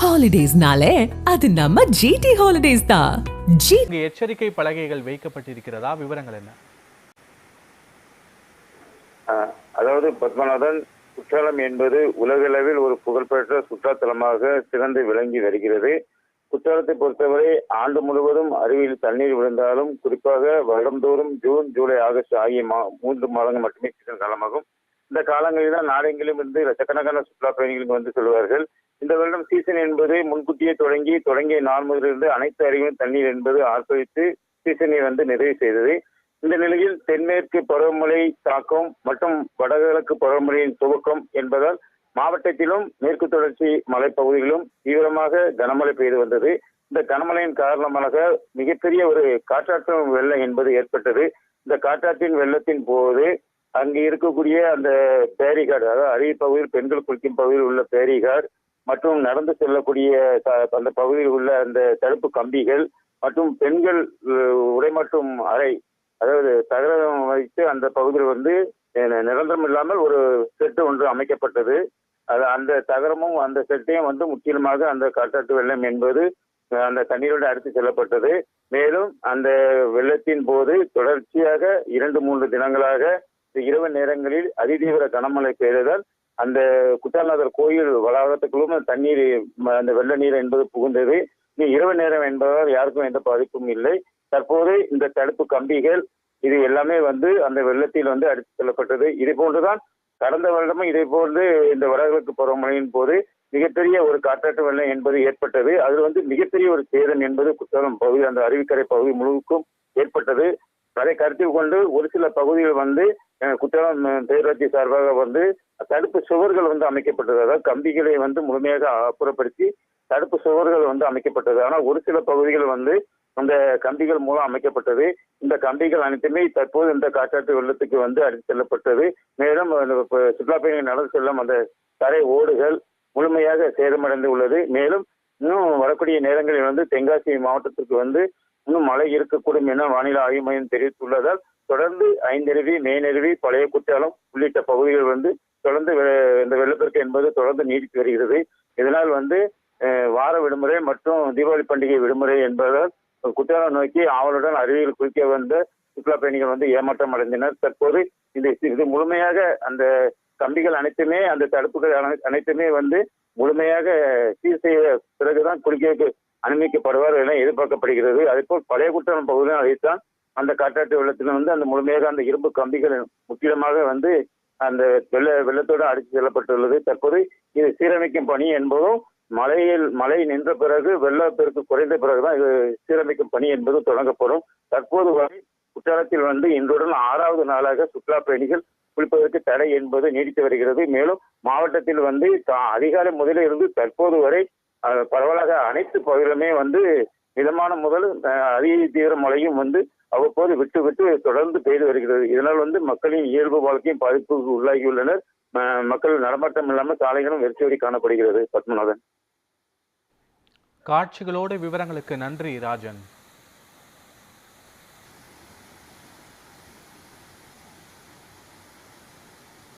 ஹாலிடேஸ்னாலே அது நம்ம ஜிடி ஹாலிடேஸ் தான் ஜி எச்சரிக்கை பலகைகள் வைக்கப்பட்டிருக்கிறதா? விவரங்கள் என்ன? அதாவது பத்மநாதன் குற்றாலம் என்பது உலகளவில் ஒரு புகழ்பெற்ற சுற்றுலாத்தலமாக சிறந்து விளங்கி வருகிறது. குற்றாலத்தை பொறுத்தவரை ஆண்டு முழுவதும் அருவியில் தண்ணீர் விழுந்தாலும் குறிப்பாக வருடந்தோறும் ஜூன் ஜூலை ஆகஸ்ட் ஆகிய மா மூன்று மாதங்கள் மட்டுமே சீசன் காலமாகும். இந்த காலங்களில் தான் நாடெங்கிலும் இருந்து லட்சக்கணக்கான சுற்றுலா பயணிகளுக்கு வந்து செல்வார்கள். இந்த வருடம் சீசன் என்பது முன்கூட்டியே தொடங்கி தொடங்கிய நாள் முதலிருந்து அனைத்து அருவியும் தண்ணீர் என்பது ஆர்ப்பரித்து சீசனை வந்து நிறைவு செய்தது. இந்த நிலையில் தென்மேற்கு பருவமழை தாக்கம் மற்றும் வடகிழக்கு பருவமழையின் துவக்கம் என்பதால் மாவட்டத்திலும் மேற்கு தொடர்ச்சி மலைப்பகுதிகளிலும் தீவிரமாக கனமழை பெய்து வந்தது. இந்த கனமழையின் காரணமாக மிகப்பெரிய ஒரு காற்றாற்று வெள்ளம் என்பது ஏற்பட்டது. இந்த காற்றாற்றின் வெள்ளத்தின் போது அங்கு இருக்கக்கூடிய அந்த பேரிகார்டு அதாவது அரிய பகுதியில் பெண்கள் குளிக்கும் பகுதியில் உள்ள பேரிகார் மற்றும் நடந்து செல்லக்கூடிய அந்த பகுதியில் உள்ள அந்த தடுப்பு கம்பிகள் மற்றும் பெண்கள் அஹ், அறை அதாவது தகரம் வைத்து அந்த பகுதியில் வந்து நிரந்தரம் இல்லாமல் ஒரு செட்டு ஒன்று அமைக்கப்பட்டது. அது அந்த தகரமும் அந்த செட்டையும் வந்து முற்றிலுமாக அந்த காட்டாற்று வெள்ளம் என்பது அந்த தண்ணீரோடு அடித்து செல்லப்பட்டது. மேலும் அந்த வெள்ளத்தின் போது தொடர்ச்சியாக இரண்டு மூன்று தினங்களாக இரவு நேரங்களில் அதிதீவிர கனமழை பெய்ததால் அந்த குற்றாலநாதர் கோயில் வளாகத்துக்குள்ளும் தண்ணீர் அந்த வெள்ள நீர் என்பது புகுந்தது. இரவு நேரம் என்பதால் யாருக்கும் எந்த பாதிப்பும் இல்லை. தற்போது இந்த தடுப்பு கம்பிகள் இது எல்லாமே வந்து அந்த வெள்ளத்தில் வந்து அடித்து செல்லப்பட்டது. இதே போன்றுதான் கடந்த வருடமும் இதே போன்று இந்த வடகிழக்கு பருவமழையின் போது மிகப்பெரிய ஒரு காற்றாற்று வெள்ளம் என்பது ஏற்பட்டது. அதில் வந்து மிகப்பெரிய ஒரு சேதம் என்பது குற்றாலம் பகுதி அந்த அருவிக்கரை பகுதி முழுவதுக்கும் ஏற்பட்டது. அதை கருத்தில் கொண்டு ஒரு சில பகுதிகள் வந்து குற்றாலம் பேரூராட்சி சார்பாக வந்து தடுப்பு சுவர்கள் வந்து அமைக்கப்பட்டது. அதாவது கம்பிகளை வந்து முழுமையாக அப்புறப்படுத்தி தடுப்பு சுவர்கள் வந்து அமைக்கப்பட்டது. ஆனால் ஒரு சில பகுதிகள் வந்து அந்த கம்பிகள் மூலம் அமைக்கப்பட்டது. இந்த கம்பிகள் அனைத்துமே தற்போது இந்த காற்றாற்று வெள்ளத்துக்கு வந்து அடித்து செல்லப்பட்டது. மேலும் அந்த சுற்றுலா பயணிகள் நடந்து செல்லும் அந்த தரை ஓடுகள் முழுமையாக சேதமடைந்து உள்ளது. மேலும் இன்னும் வரக்கூடிய நேரங்களில் வந்து தென்காசி மாவட்டத்திற்கு வந்து இன்னும் மழை இருக்கக்கூடும் என வானிலை ஆய்வு மையம் தெரிவித்துள்ளதால் தொடர்ந்து ஐந்தருவி மேனருவி பழைய குற்றாலம் உள்ளிட்ட பகுதிகள் வந்து தொடர்ந்து வெ- இந்த வெள்ளப்பெருக்கு என்பது தொடர்ந்து நீடித்து வருகிறது. இதனால் வந்து வார விடுமுறை மற்றும் தீபாவளி பண்டிகை விடுமுறை என்பதால் குற்றாலம் நோக்கி ஆவலுடன் அருவியில் குளிக்க வந்த சுற்றுலா பயணிகள் வந்து ஏமாற்றம் அடைந்தனர். தற்போது இது இது முழுமையாக அந்த கம்பிகள் அனைத்துமே அந்த தடுப்புகள் அனை- அனைத்துமே வந்து முழுமையாக சீர் செய்த பிறகுதான் குளிக்க அனுமதிக்கப்படுவார் என எதிர்பார்க்கப்படுகிறது. அதேபோல் பழைய குற்றம் பகுதியும் அதைத்தான் அந்த காற்றாற்று வெள்ளத்தில் வந்து அந்த முழுமையாக அந்த இரும்பு கம்பிகள் முற்றிலுமாக வந்து அந்த வெள்ள வெள்ளத்தோடு அடித்து செல்லப்பட்டுள்ளது. தற்போது இது சீரமைக்கும் பணி என்பதும் மழையில் மழை நின்ற பிறகு வெள்ளப்பெருக்கு குறைந்த பிறகுதான் இது சீரமைக்கும் பணி என்பது தொடங்கப்படும். தற்போது வரை குற்றாலத்தில் வந்து இன்றுடன் ஆறாவது நாளாக சுற்றுலா பயணிகள் குளிப்பதற்கு தடை என்பது நீடித்து வருகிறது. மேலும் மாவட்டத்தில் வந்து தா- அதிகாலை முதலில் இருந்து தற்போது வரை பரவலாக அனைத்து பகுதிகளுமே வந்து மிதமான முதல் அஹ், அதிக தீவிர மழையும் வந்து அவ்வப்போது விட்டு விட்டு தொடர்ந்து பெய்து வருகிறது. இதனால் வந்து மக்களின் இயல்பு வாழ்க்கையும் பாதிப்புக்கு உள்ளாகியுள்ளனர். மக்கள் நடமாட்டம் இல்லாமல் சாலைகளும் வெறிச்சோடி காணப்படுகிறது. பத்மநாதன். காட்சிகளோடு விவரங்களுக்கு நன்றி ராஜன்.